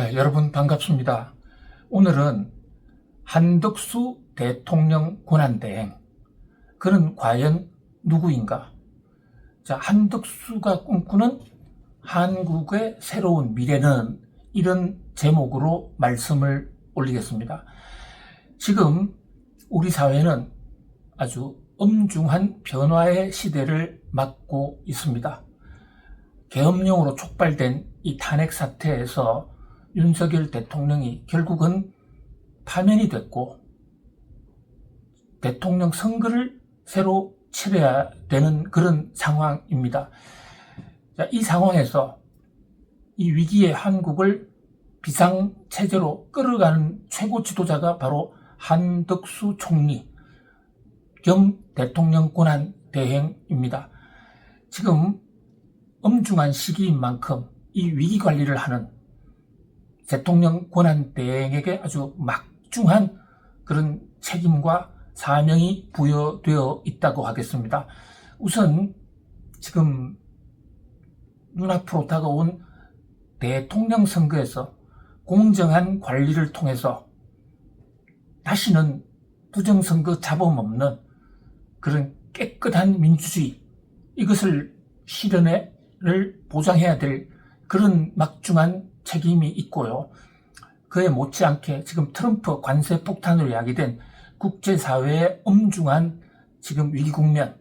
네, 여러분 반갑습니다. 오늘은 한덕수 대통령 권한대행. 그는 과연 누구인가? 자, 한덕수가 꿈꾸는 한국의 새로운 미래는 이런 제목으로 말씀을 올리겠습니다. 지금 우리 사회는 아주 엄중한 변화의 시대를 맞고 있습니다. 계엄령으로 촉발된 이 탄핵 사태에서 윤석열 대통령이 결국은 파면이 됐고 대통령 선거를 새로 치러야 되는 그런 상황입니다. 자, 이 상황에서 이 위기의 한국을 비상체제로 끌어가는 최고 지도자가 바로 한덕수 총리 겸 대통령 권한 대행입니다. 지금 엄중한 시기인 만큼 이 위기 관리를 하는 대통령 권한 대행에게 아주 막중한 그런 책임과 사명이 부여되어 있다고 하겠습니다. 우선 지금 눈앞으로 다가온 대통령 선거에서 공정한 관리를 통해서 다시는 부정선거 잡음 없는 그런 깨끗한 민주주의 이것을 실현을 보장해야 될 그런 막중한 책임이 있고요. 그에 못지않게 지금 트럼프 관세 폭탄으로 야기된 국제사회의 엄중한 지금 위기 국면,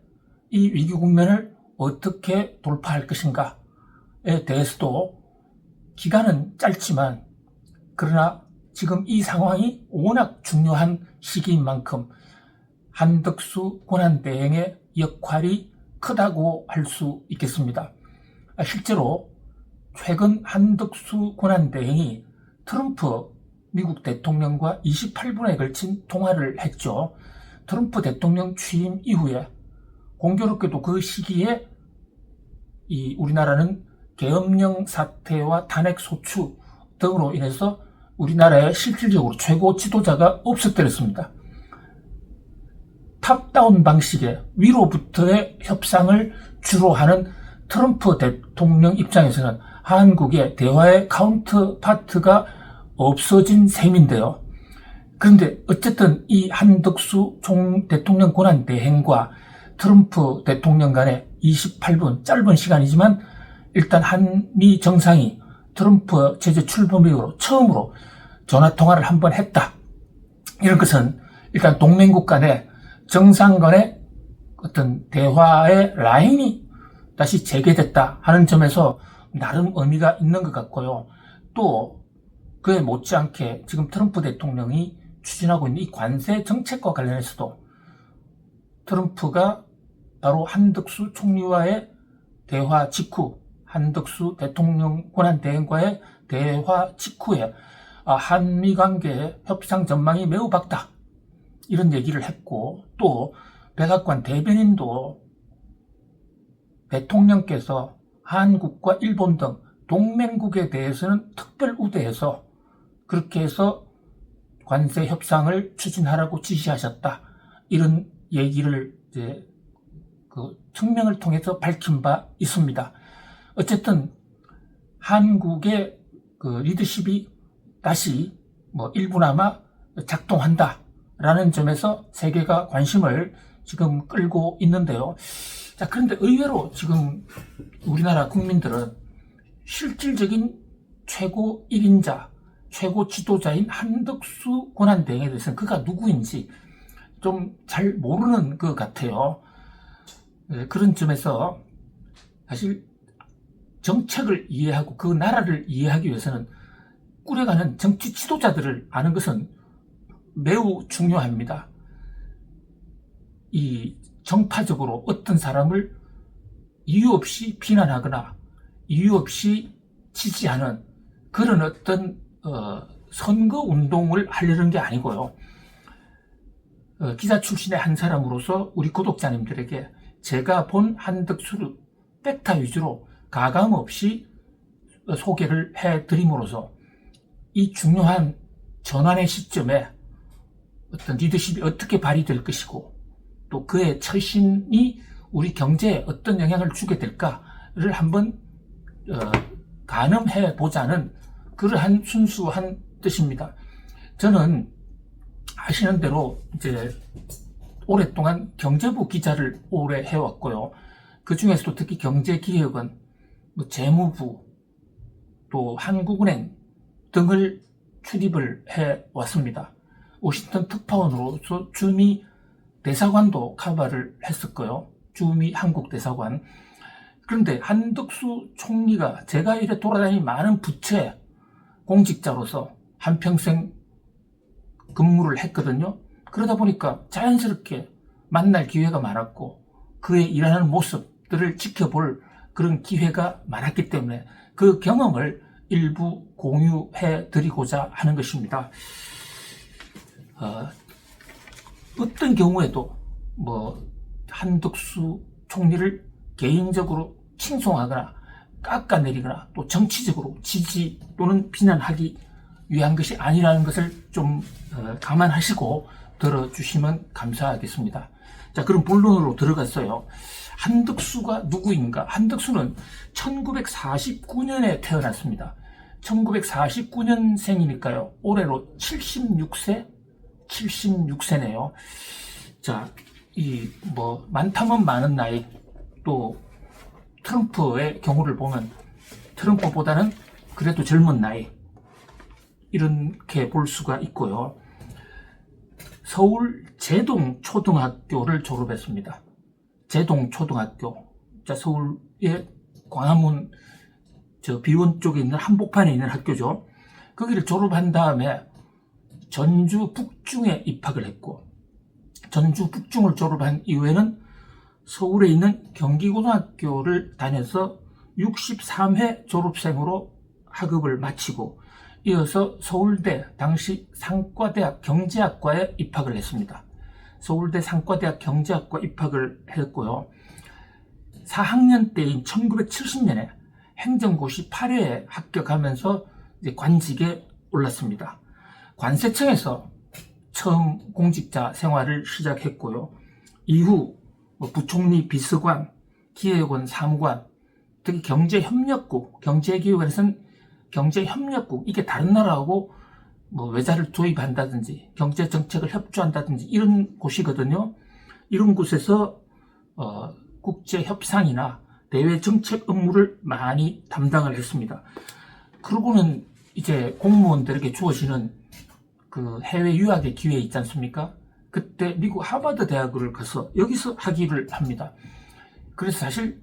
이 위기 국면을 어떻게 돌파할 것인가에 대해서도 기간은 짧지만 그러나 지금 이 상황이 워낙 중요한 시기인 만큼 한덕수 권한대행의 역할이 크다고 할 수 있겠습니다. 아, 실제로 최근 한덕수 권한대행이 트럼프 미국 대통령과 28분에 걸친 통화를 했죠. 트럼프 대통령 취임 이후에 공교롭게도 그 시기에 이 우리나라는 계엄령 사태와 탄핵 소추 등으로 인해서 우리나라에 실질적으로 최고 지도자가 없었더랬습니다. 탑다운 방식의 위로부터의 협상을 주로 하는 트럼프 대통령 입장에서는 한국의 대화의 카운트 파트가 없어진 셈인데요. 그런데 어쨌든 이 한덕수 총 대통령 권한 대행과 트럼프 대통령 간의 28분 짧은 시간이지만 일단 한미 정상이 트럼프 제재 출범 이후로 처음으로 전화 통화를 한 번 했다. 이런 것은 일단 동맹국 간의 정상 간의 어떤 대화의 라인이 다시 재개됐다 하는 점에서 나름 의미가 있는 것 같고요. 또 그에 못지않게 지금 트럼프 대통령이 추진하고 있는 이 관세 정책과 관련해서도 트럼프가 바로 한덕수 총리와의 대화 직후, 한덕수 대통령 권한 대행과의 대화 직후에 아, 한미 관계의 협상 전망이 매우 밝다. 이런 얘기를 했고 또 백악관 대변인도 대통령께서 한국과 일본 등 동맹국에 대해서는 특별 우대해서 그렇게 해서 관세 협상을 추진하라고 지시하셨다. 이런 얘기를 이제 그 청명을 통해서 밝힌 바 있습니다. 어쨌든 한국의 그 리더십이 다시 뭐 일부나마 작동한다라는 점에서 세계가 관심을 지금 끌고 있는데요. 자, 그런데 의외로 지금 우리나라 국민들은 실질적인 최고 1인자, 최고 지도자인 한덕수 권한대행에 대해서는 그가 누구인지 좀 잘 모르는 것 같아요. 네, 그런 점에서 사실 정책을 이해하고 그 나라를 이해하기 위해서는 꾸려가는 정치 지도자들을 아는 것은 매우 중요합니다. 이 정파적으로 어떤 사람을 이유 없이 비난하거나 이유 없이 지지하는 그런 어떤 어, 선거 운동을 하려는 게 아니고요. 어, 기자 출신의 한 사람으로서 우리 구독자님들에게 제가 본 한덕수를 팩타 위주로 가감 없이 소개를 해드림으로써 이 중요한 전환의 시점에 어떤 리더십이 어떻게 발휘될 것이고 또 그의 처신이 우리 경제에 어떤 영향을 주게 될까를 한번 어, 가늠해 보자는 그러한 순수한 뜻입니다. 저는 아시는 대로 이제 오랫동안 경제부 기자를 오래 해왔고요. 그 중에서도 특히 경제기획은 뭐 재무부 또 한국은행 등을 출입을 해 왔습니다. 워싱턴 특파원으로서 주미 대사관도 카바를 했었고요. 주미 한국 대사관. 그런데 한덕수 총리가 제가 이래 돌아다니 많은 부채 공직자로서 한평생 근무를 했거든요. 그러다 보니까 자연스럽게 만날 기회가 많았고 그의 일하는 모습들을 지켜볼 그런 기회가 많았기 때문에 그 경험을 일부 공유해 드리고자 하는 것입니다. 어, 어떤 경우에도 뭐 한덕수 총리를 개인적으로 칭송하거나 깎아내리거나 또 정치적으로 지지 또는 비난하기 위한 것이 아니라는 것을 좀 어, 감안하시고 들어주시면 감사하겠습니다. 자, 그럼 본론으로 들어갔어요. 한덕수가 누구인가? 한덕수는 1949년에 태어났습니다. 1949년생이니까요. 올해로 76세? 76세네요. 자, 이, 뭐, 많다면 많은 나이, 또, 트럼프의 경우를 보면, 트럼프보다는 그래도 젊은 나이, 이렇게 볼 수가 있고요. 서울 제동 초등학교를 졸업했습니다. 제동 초등학교. 자, 서울의 광화문 저 비원 쪽에 있는 한복판에 있는 학교죠. 거기를 졸업한 다음에 전주 북중에 입학을 했고 전주 북중을 졸업한 이후에는 서울에 있는 경기고등학교를 다녀서 63회 졸업생으로 학업을 마치고 이어서 서울대 당시 상과대학 경제학과에 입학을 했습니다. 서울대 상과대학 경제학과 입학을 했고요. 4학년 때인 1970년에 행정고시 8회에 합격하면서 관직에 올랐습니다. 관세청에서 처음 공직자 생활을 시작했고요. 이후 뭐 부총리 비서관, 기획원 사무관, 특히 경제협력국, 경제기획원에서는 경제협력국, 이게 다른 나라하고 뭐 외자를 도입한다든지 경제정책을 협조한다든지 이런 곳이거든요. 이런 곳에서 어, 국제협상이나 대외 정책 업무를 많이 담당을 했습니다. 그러고는 이제 공무원들에게 주어지는 그 해외 유학의 기회 있지 않습니까? 그때 미국 하버드 대학을 가서 여기서 학위를 합니다. 그래서 사실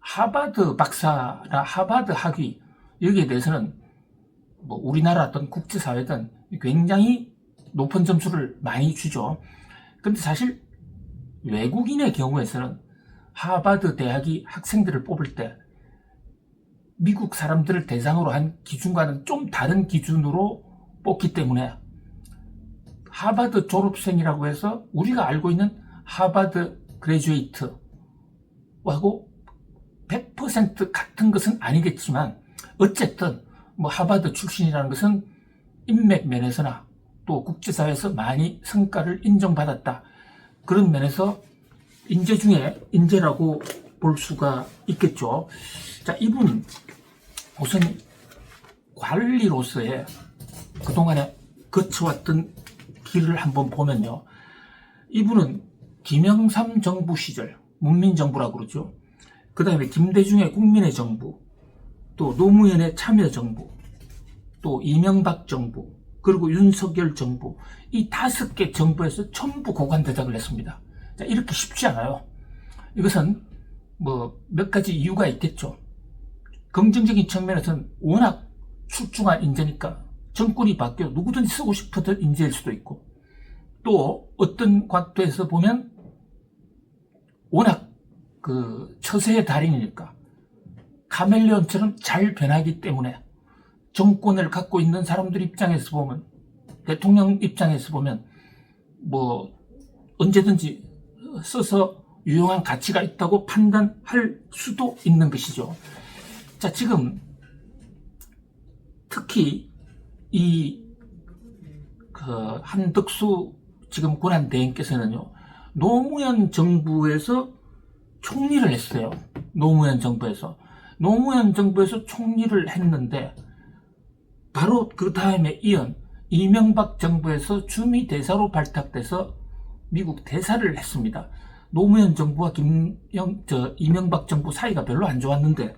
하버드 박사나 하버드 학위 여기에 대해서는 뭐 우리나라 어떤 국제사회든 굉장히 높은 점수를 많이 주죠. 근데 사실 외국인의 경우에서는 하버드 대학이 학생들을 뽑을 때 미국 사람들을 대상으로 한 기준과는 좀 다른 기준으로 뽑기 때문에 하버드 졸업생이라고 해서 우리가 알고 있는 하버드 그레주에이트하고 100% 같은 것은 아니겠지만 어쨌든 뭐 하버드 출신이라는 것은 인맥 면에서나 또 국제사회에서 많이 성과를 인정받았다. 그런 면에서 인재 중에 인재라고 볼 수가 있겠죠. 자, 이분 우선 관리로서의 그동안에 거쳐왔던 길을 한번 보면요. 이분은 김영삼 정부 시절, 문민정부라고 그러죠. 그 다음에 김대중의 국민의 정부, 또 노무현의 참여정부, 또 이명박 정부, 그리고 윤석열 정부, 이 다섯 개 정부에서 전부 고관 대작을 했습니다. 자, 이렇게 쉽지 않아요. 이것은 뭐 몇 가지 이유가 있겠죠. 긍정적인 측면에서는 워낙 출중한 인재니까 정권이 바뀌어 누구든지 쓰고 싶었던 인재일 수도 있고 또 어떤 각도에서 보면 워낙 그 처세의 달인이니까 카멜레온처럼 잘 변하기 때문에 정권을 갖고 있는 사람들 입장에서 보면 대통령 입장에서 보면 뭐 언제든지 써서 유용한 가치가 있다고 판단할 수도 있는 것이죠. 자, 지금 특히 이 그 한덕수 지금 고난 대행께서는요 노무현 정부에서 총리를 했어요. 노무현 정부에서 노무현 정부에서 총리를 했는데 바로 그 다음에 이은 이명박 정부에서 주미 대사로 발탁돼서 미국 대사를 했습니다. 노무현 정부와 김영, 저, 이명박 정부 사이가 별로 안 좋았는데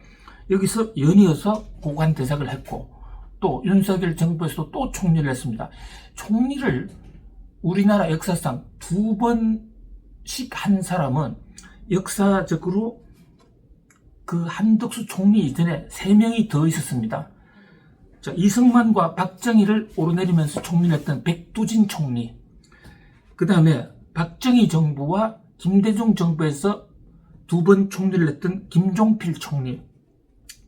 여기서 연이어서 고관 대사를 했고 또 윤석열 정부에서도 또 총리를 했습니다. 총리를 우리나라 역사상 두 번씩 한 사람은 역사적으로 그 한덕수 총리 이전에 세 명이 더 있었습니다. 자, 이승만과 박정희를 오르내리면서 총리를 했던 백두진 총리. 그 다음에 박정희 정부와 김대중 정부에서 두 번 총리를 했던 김종필 총리.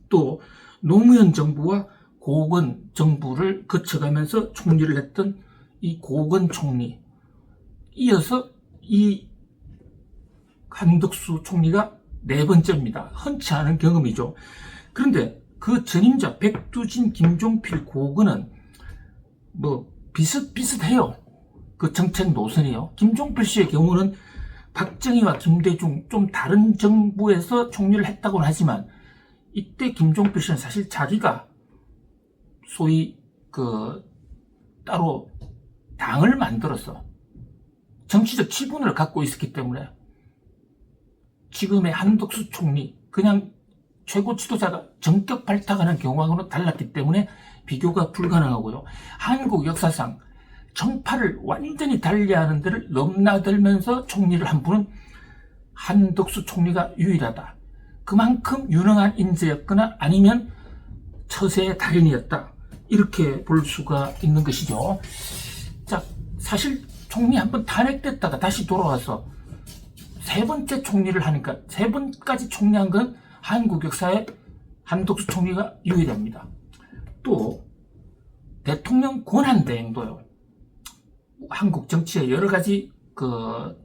또 노무현 정부와 고건 정부를 거쳐가면서 총리를 했던 이 고건 총리. 이어서 이 한덕수 총리가 네 번째입니다. 흔치 않은 경험이죠. 그런데 그 전임자 백두진, 김종필, 고건은 뭐 비슷비슷해요. 그 정책 노선이요. 김종필 씨의 경우는 박정희와 김대중 좀 다른 정부에서 총리를 했다고는 하지만 이때 김종필 씨는 사실 자기가 소위 그 따로 당을 만들어서 정치적 지분을 갖고 있었기 때문에 지금의 한덕수 총리 그냥 최고 지도자가 전격 발탁하는 경우하고는 달랐기 때문에 비교가 불가능하고요. 한국 역사상 정파를 완전히 달리하는 데를 넘나들면서 총리를 한 분은 한덕수 총리가 유일하다. 그만큼 유능한 인재였거나 아니면 처세의 달인이었다. 이렇게 볼 수가 있는 것이죠. 자, 사실 총리 한 번 탄핵됐다가 다시 돌아와서 세 번째 총리를 하니까 세 번까지 총리한 건 한국 역사에 한덕수 총리가 유일합니다. 또 대통령 권한 대행도요. 한국 정치에 여러 가지 그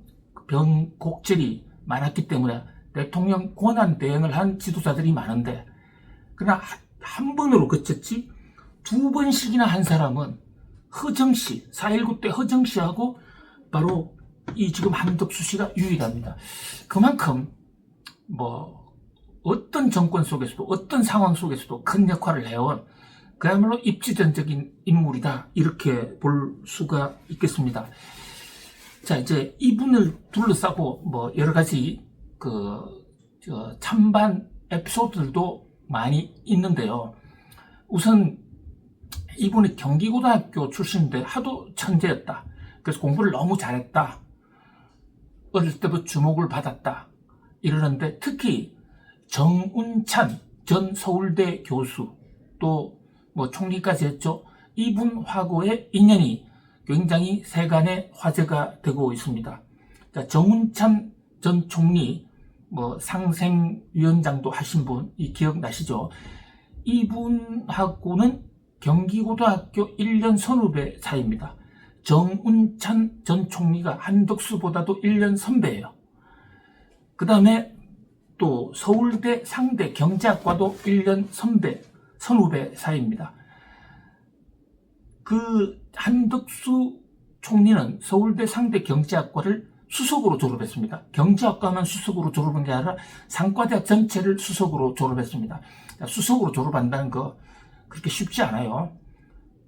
변곡절이 많았기 때문에 대통령 권한 대행을 한 지도자들이 많은데 그러나 한 번으로 그쳤지 두 번씩이나 한 사람은 허정씨, 4.19 때 허정씨하고 바로 이 지금 한덕수 씨가 유일합니다. 그만큼 뭐 어떤 정권 속에서도 어떤 상황 속에서도 큰 역할을 해온 그야말로 입지전적인 인물이다 이렇게 볼 수가 있겠습니다. 자 이제 이분을 둘러싸고 뭐 여러 가지 그 찬반 에피소드들도 많이 있는데요. 우선 이분이 경기고등학교 출신인데 하도 천재였다. 그래서 공부를 너무 잘했다. 어릴 때부터 주목을 받았다. 이러는데 특히 정운찬 전 서울대 교수 또 뭐 총리까지 했죠. 이분하고의 인연이 굉장히 세간의 화제가 되고 있습니다. 자, 정운찬 전 총리 뭐 상생위원장도 하신 분 이 기억나시죠? 이분하고는 경기고등학교 1년 선후배 사이입니다. 정운찬 전 총리가 한덕수보다도 1년 선배예요. 그 다음에 또 서울대 상대 경제학과도 1년 선배, 선후배 사이입니다. 그 한덕수 총리는 서울대 상대 경제학과를 수석으로 졸업했습니다. 경제학과만 수석으로 졸업한 게 아니라 상과대학 전체를 수석으로 졸업했습니다. 수석으로 졸업한다는 거 그렇게 쉽지 않아요.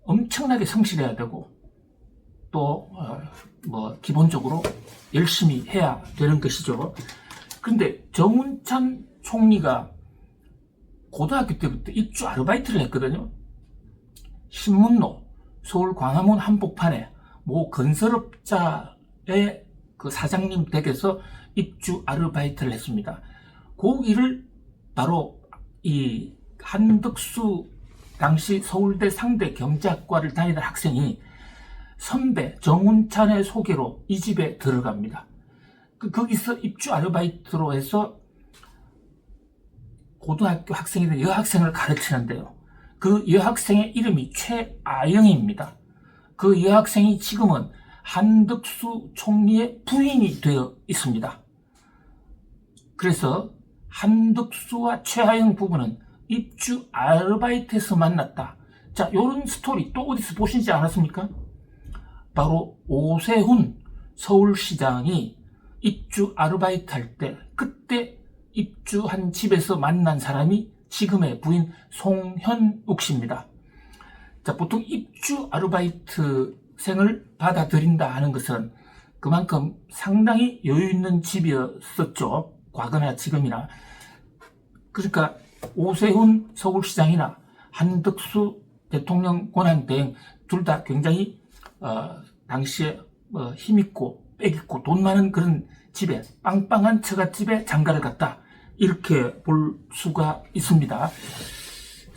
엄청나게 성실해야 되고 또, 어, 뭐, 기본적으로 열심히 해야 되는 것이죠. 근데 정운찬 총리가 고등학교 때부터 입주 아르바이트를 했거든요. 신문로, 서울 광화문 한복판에 모 건설업자의 그 사장님 댁에서 입주 아르바이트를 했습니다. 고기를 바로 이 한덕수 당시 서울대 상대 경제학과를 다니던 학생이 선배 정운찬의 소개로 이 집에 들어갑니다. 그, 거기서 입주 아르바이트로 해서 고등학교 학생이 된 여학생을 가르치는데요. 그 여학생의 이름이 최아영입니다. 그 여학생이 지금은 한덕수 총리의 부인이 되어 있습니다. 그래서 한덕수와 최하영 부부는 입주 아르바이트에서 만났다. 자, 요런 스토리 또 어디서 보시지 않았습니까? 바로 오세훈 서울시장이 입주 아르바이트 할 때 그때 입주한 집에서 만난 사람이 지금의 부인 송현욱 씨입니다. 자, 보통 입주 아르바이트생을 받아들인다 하는 것은 그만큼 상당히 여유 있는 집이었었죠. 과거나 지금이나. 그러니까 오세훈 서울시장이나 한덕수 대통령 권한대행 둘 다 굉장히 어, 당시에 어, 힘있고 빽있고 돈 많은 그런 집에 빵빵한 처갓집에 장가를 갔다 이렇게 볼 수가 있습니다.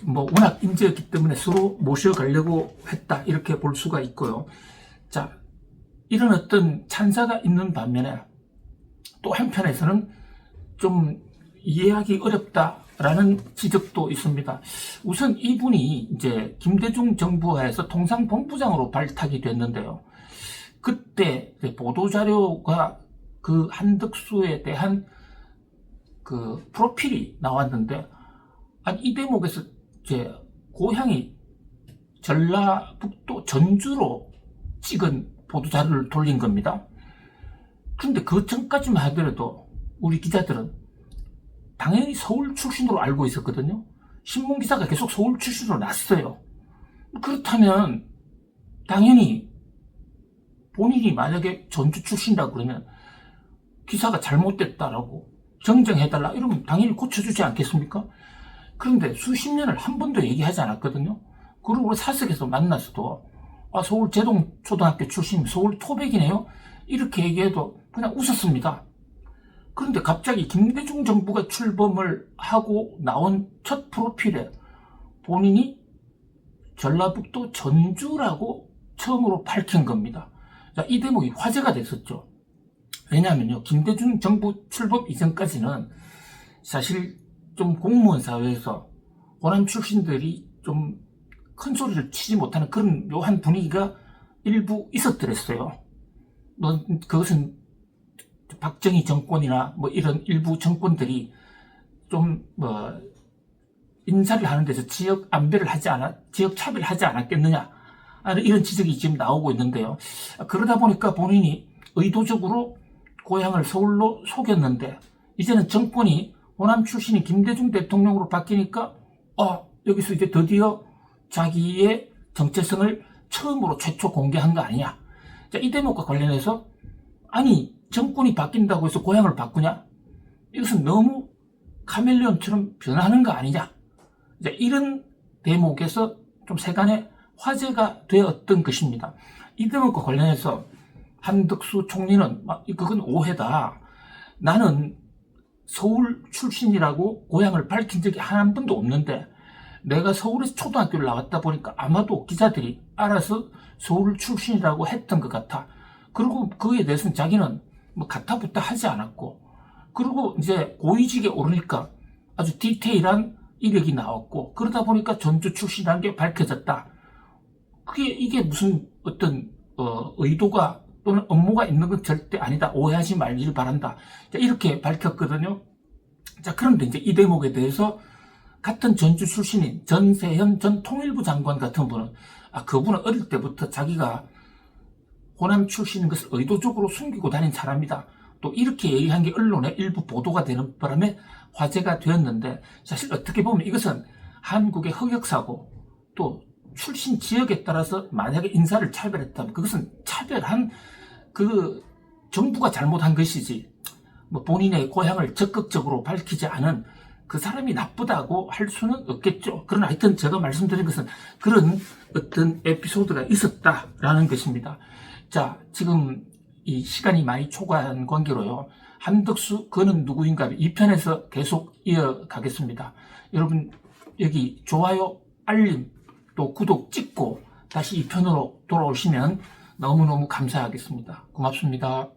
뭐 워낙 인재였기 때문에 서로 모셔가려고 했다 이렇게 볼 수가 있고요. 자 이런 어떤 찬사가 있는 반면에 또 한편에서는 좀 이해하기 어렵다 라는 지적도 있습니다. 우선 이분이 이제 김대중 정부 하에서 통상본부장으로 발탁이 됐는데요. 그때 보도자료가 그 한덕수에 대한 그 프로필이 나왔는데, 아니, 이 대목에서 제 고향이 전라북도 전주로 찍은 보도자료를 돌린 겁니다. 그런데 그 전까지만 하더라도 우리 기자들은 당연히 서울 출신으로 알고 있었거든요. 신문 기사가 계속 서울 출신으로 났어요. 그렇다면 당연히 본인이 만약에 전주 출신이라 그러면 기사가 잘못됐다라고 정정해달라 이러면 당연히 고쳐주지 않겠습니까? 그런데 수십 년을 한 번도 얘기하지 않았거든요. 그리고 사석에서 만났어도 아, 서울 제동 초등학교 출신 서울 토백이네요. 이렇게 얘기해도 그냥 웃었습니다. 그런데 갑자기 김대중 정부가 출범을 하고 나온 첫 프로필에 본인이 전라북도 전주라고 처음으로 밝힌 겁니다. 자, 이 대목이 화제가 됐었죠. 왜냐하면요, 김대중 정부 출범 이전까지는 사실 좀 공무원 사회에서 호남 출신들이 좀 큰 소리를 치지 못하는 그런 묘한 분위기가 일부 있었더랬어요. 뭐, 그것은 박정희 정권이나 뭐 이런 일부 정권들이 좀뭐 인사를 하는 데서 지역 안배를 하지 않아 지역 차별을 하지 않았겠느냐 이런 지적이 지금 나오고 있는데요. 그러다 보니까 본인이 의도적으로 고향을 서울로 속였는데 이제는 정권이 호남 출신이 김대중 대통령으로 바뀌니까 어 여기서 이제 드디어 자기의 정체성을 처음으로 최초 공개한 거 아니냐. 자, 이 대목과 관련해서 아니 정권이 바뀐다고 해서 고향을 바꾸냐? 이것은 너무 카멜레온처럼 변하는 거 아니냐? 자, 이런 대목에서 좀 세간의 화제가 되었던 것입니다. 이 대목과 관련해서 한덕수 총리는 막 그건 오해다. 나는 서울 출신이라고 고향을 밝힌 적이 한 번도 없는데 내가 서울에서 초등학교를 나왔다 보니까 아마도 기자들이 알아서 서울 출신이라고 했던 것 같아. 그리고 그에 대해서는 자기는 뭐 가타부타 하지 않았고 그리고 이제 고위직에 오르니까 아주 디테일한 이력이 나왔고 그러다 보니까 전주 출신이라는 게 밝혀졌다. 그게 이게 무슨 어떤 어, 의도가 또는 업무가 있는 건 절대 아니다. 오해하지 말기를 바란다. 자, 이렇게 밝혔거든요. 자, 그런데 이제 이 대목에 대해서 같은 전주 출신인 전세현 전 통일부 장관 같은 분은 아, 그분은 어릴 때부터 자기가 호남 출신인 것을 의도적으로 숨기고 다닌 사람이다. 또 이렇게 얘기한 게 언론에 일부 보도가 되는 바람에 화제가 되었는데 사실 어떻게 보면 이것은 한국의 흑역사고 또 출신 지역에 따라서 만약에 인사를 차별했다면 그것은 차별한 그 정부가 잘못한 것이지 뭐 본인의 고향을 적극적으로 밝히지 않은 그 사람이 나쁘다고 할 수는 없겠죠. 그러나 하여튼 제가 말씀드린 것은 그런 어떤 에피소드가 있었다라는 것입니다. 자, 지금 이 시간이 많이 초과한 관계로요. 한덕수 그는 누구인가 2편에서 계속 이어가겠습니다. 여러분 여기 좋아요, 알림, 또 구독 찍고 다시 2편으로 돌아오시면 너무너무 감사하겠습니다. 고맙습니다.